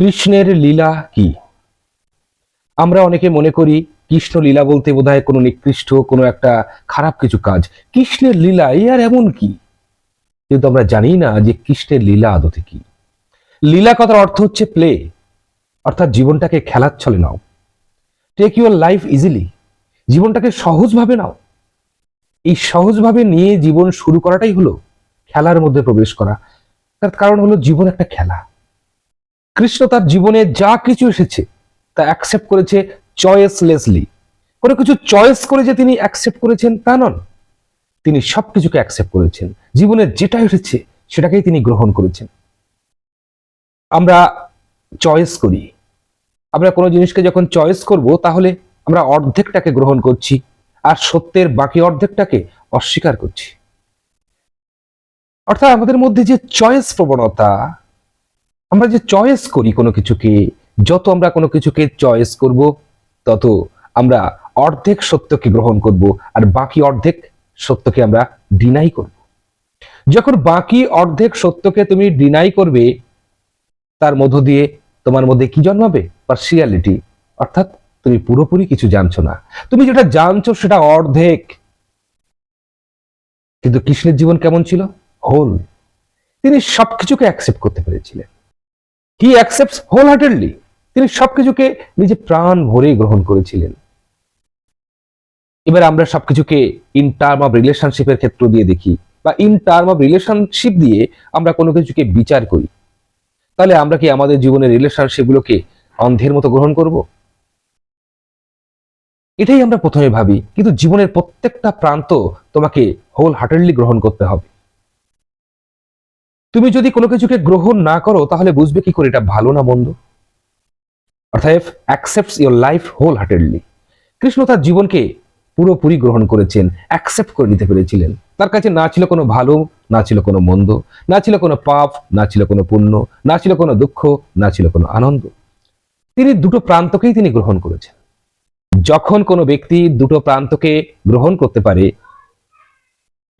কৃষ্ণের লীলা কি? আমরা অনেকে মনে করি কৃষ্ণ লীলা বলতে বোধহয় কোনো নিকৃষ্ট, কোনো একটা খারাপ কিছু কাজ। কৃষ্ণের লীলা, এই আর এমন কি? কিন্তু আমরা জানি না যে কৃষ্ণের লীলা আদতে কি। লীলা কথার অর্থ হচ্ছে প্লে অর্থাৎ জীবনটাকে খেলার ছলে নাও। টেক ইউর লাইফ ইজিলি জীবনটাকে সহজভাবে নাও। এই সহজভাবে নিয়ে জীবন শুরু করাটাই হলো খেলার মধ্যে প্রবেশ করা। তার কারণ হলো জীবন একটা খেলা। কৃষ্ণ তার জীবনে যা কিছু এসেছে, তা অ্যাকসেপ্ট করেছে চয়েসলেসলি কোনো কিছু চয়েস করে যে তিনি অ্যাকসেপ্ট করেছেন, তা নন। তিনি সবকিছুকে অ্যাকসেপ্ট করেছেন। জীবনে যেটা এসেছে, সেটাকেই তিনি গ্রহণ করেছেন। আমরা চয়েস করি। আমরা কোনো জিনিসকে যখন চয়েস করব, তাহলে আমরা অর্ধেকটাকে গ্রহণ করছি, আর সত্যের বাকি অর্ধেকটাকে অস্বীকার করছি। অর্থাৎ আমাদের মধ্যে যে চয়েস প্রবণতা আমরা যে চয়েস করি কোনো কিছুকে, যত আমরা কোনো কিছুকে চয়েস করব, তত আমরা অর্ধেক সত্যকে গ্রহণ করব আর বাকি অর্ধেক সত্যকে আমরা ডিনাই করব। যখন বাকি অর্ধেক সত্যকে তুমি ডিনাই করবে, তার মধ্য দিয়ে তোমার মধ্যে কি জন্মাবে? পার্সিয়ালিটি অর্থাৎ তুমি পুরোপুরি কিছু জানছো না। তুমি যেটা জানছো সেটা অর্ধেক। কিন্তু কৃষ্ণের জীবন কেমন ছিল? হোল তিনি সবকিছুকে অ্যাকসেপ্ট করতে পেরেছিলেন। হি অ্যাকসেপ্টস হোল হার্টেডলি তিনি সবকিছুকে নিজে প্রাণ ভরে গ্রহণ করেছিলেন। এবার আমরা সবকিছুকে ইন টার্ম অফ রিলেশনশিপের ক্ষেত্র দিয়ে দেখি বা ইন টার্ম অফ রিলেশনশিপ দিয়ে আমরা কোনো কিছুকে বিচার করি। তাহলে আমরা কি আমাদের জীবনের রিলেশনশিপগুলোকে অন্ধের মতো গ্রহণ করব? এটাই আমরা প্রথমে ভাবি, কিন্তু জীবনের প্রত্যেকটা প্রান্ত তোমাকে হোল হার্টেডলি গ্রহণ করতে হবে। তুমি যদি কোনো কিছুকে গ্রহণ না করো, তাহলে বুঝবে কি করে এটা ভালো না মন্দ? অর্থাৎ accepts your life wholeheartedly Krishna তার জীবনকে পুরোপুরি গ্রহণ করেছেন অ্যাকসেপ্ট করে নিতে পেরেছিলেন। তার কাছে না ছিল কোনো ভালো, না ছিল কোনো মন্দ, না ছিল কোনো পাপ, না ছিল কোনো পুণ্য, না ছিল কোনো দুঃখ, না ছিল কোনো আনন্দ। তিনি দুটো প্রান্তকেই তিনি গ্রহণ করেছেন। যখন কোনো ব্যক্তি দুটো প্রান্তকে গ্রহণ করতে পারে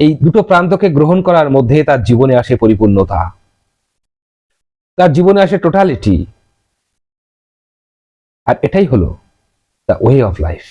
এই দুটো প্রান্তকে গ্রহণ করার মধ্যে তার জীবনে আসে পরিপূর্ণতা। তার জীবনে আসে টোটালিটি আর এটাই হলো দ্য ওয়ে অফ লাইফ